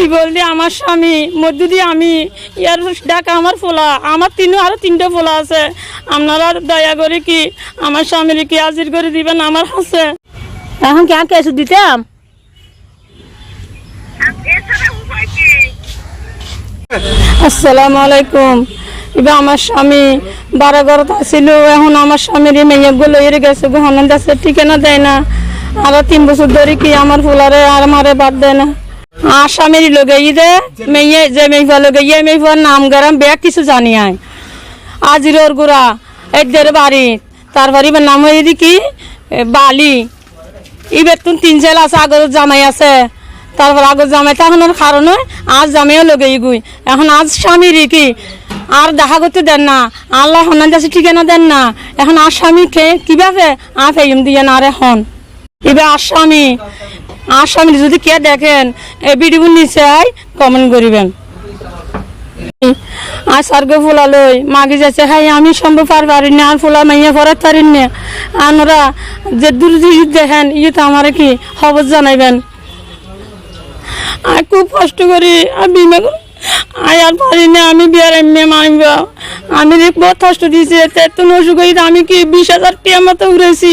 এই বললি আমার স্বামী মধ্য আমি ইয়ার ডাকা আমার ফোলা আমার তিনও আরও তিনটা ফোলা আছে। আপনারা দয়া করে কি আমার স্বামীর কি হাজির করে দিবেন আমার হাসে এখন কি আর কেসু দিতাম? আসসালামু আলাইকুম। এবার আমার স্বামী বারো ঘরত ছিল এখন আমার স্বামীর মেয়ে গুলো এর গেছে গহন দেশে ঠিকানা দেয় না। আরও তিন বছর ধরে কি আমার ফুলারে আর মারে বাদ দেয় না। আর স্বামীর লগে ই দে মেয়ে যে মেয়ে লগে ইয়ে মেয়ে নাম গরম বেগ কিছু জানি আয় আজিরোর গুড়া এদের বাড়ি তার বাড়ি এবার নাম হয়ে কি বালি এবার তুমি তিন জেল আছে আগর জামাই আছে তারপর আগর জামাই তখনের কারণে আজ জামাইও লগে গুই এখন আজ স্বামীর কি আর দেখা করতে দেন না আল্লাহ হনান কাছে ঠিকানা দেন না এখন আর স্বামীকে কীভাবে আর ফেম দিয়ে না আর এখন এবার আর স্বামী আর স্বামী যদি কে দেখেন এই ভিডিও নিচে আই কমেন্ট করিবেন। আর স্বর্গ ফুলা লই মাগি যাচ্ছে। হাই, আমি সম্ভব পার পারি না আর ফুলা মাইয়া পড়াতে পারি না আনরা যে দূর দূর দেখেন ইয়ে তো আমার কি খবর জানাইবেন? আর খুব কষ্ট করি, আর বিমা আই আর পারি না আমি বিয়ার এমনি মানব আমি বহুত কষ্ট দিয়েছি, এত নসুখ আমি কি বিশ হাজার টিয়া মতো উড়েছি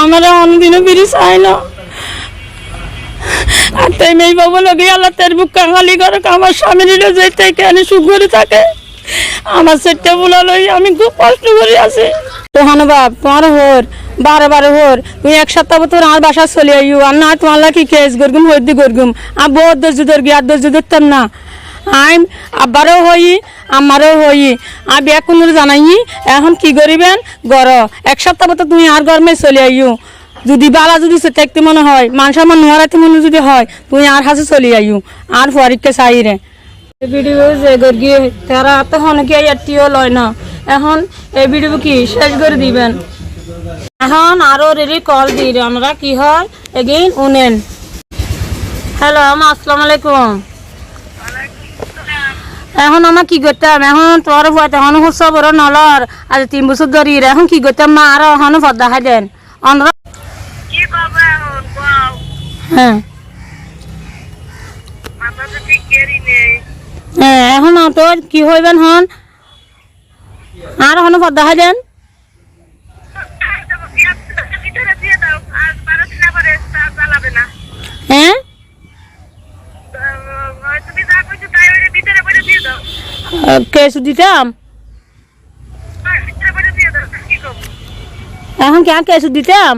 আমার অন্যদিনও বেরিয়ে চাই না আর তাই মেয়ে বাবু লগে আল্লাহ বুক কাঙালি করে, আমার স্বামীর যেতে কেন সুখ করে থাকে। আমার লই আমি খুব কষ্ট করে আছি। তোহান বাপ, তোমার হোর, বারে বারে হোর, তুমি এক সপ্তাহ তোর আর বাসা চলে আইও, আর না তোমার লাগি কেস গরগুম, হইদি গরগুম। আর বহুত ধৈর্য ধরবি আর ধৈর্য ধরতাম না। আইন আব্বারও হই আমারও হই। বিয়া কোনো জানাই, এখন কি করিবেন? গর, এক সপ্তাহ তো তুমি আর গরমে চলে আইও। যদি বালা যদি দেখতে মনে হয় মানুষ আমার নোয়ারাতে মনে যদি হয় তুই আর হাসে চলে আইও আর পরীক্ষা চাই রে। ভিডিও যে গিয়ে তারা তখন কি এটিও লয় না। এখন এই ভিডিও কি শেষ করে দিবেন? এখন আরও রেডি কল দিই আমরা কি হয়? এগেইন উনেন। হ্যালো আসসালামু আলাইকুম। এখন আমার কি করতাম? এখন তোর ভয় এখন বড় নলর। আজ তিন বছর ধরে এখন কি করতাম? মা, আরও এখন পদ্মা খাই দেন। অন্ধ্র হ্যাঁ। হ্যাঁ এখন তোর কি হইবেন হন? আর এখন পদ্মা খাই দেন। ভিতরে দিয়ে দাও আর বারো দিন আবার এক্সট্রা জ্বালাবে না হ্যাঁ আহ, তুমি যা কইছো তাই ওই ভিতরে বলে দিয়ে দাও। কেসু দিতাম এখন কি আর কেসু দিতাম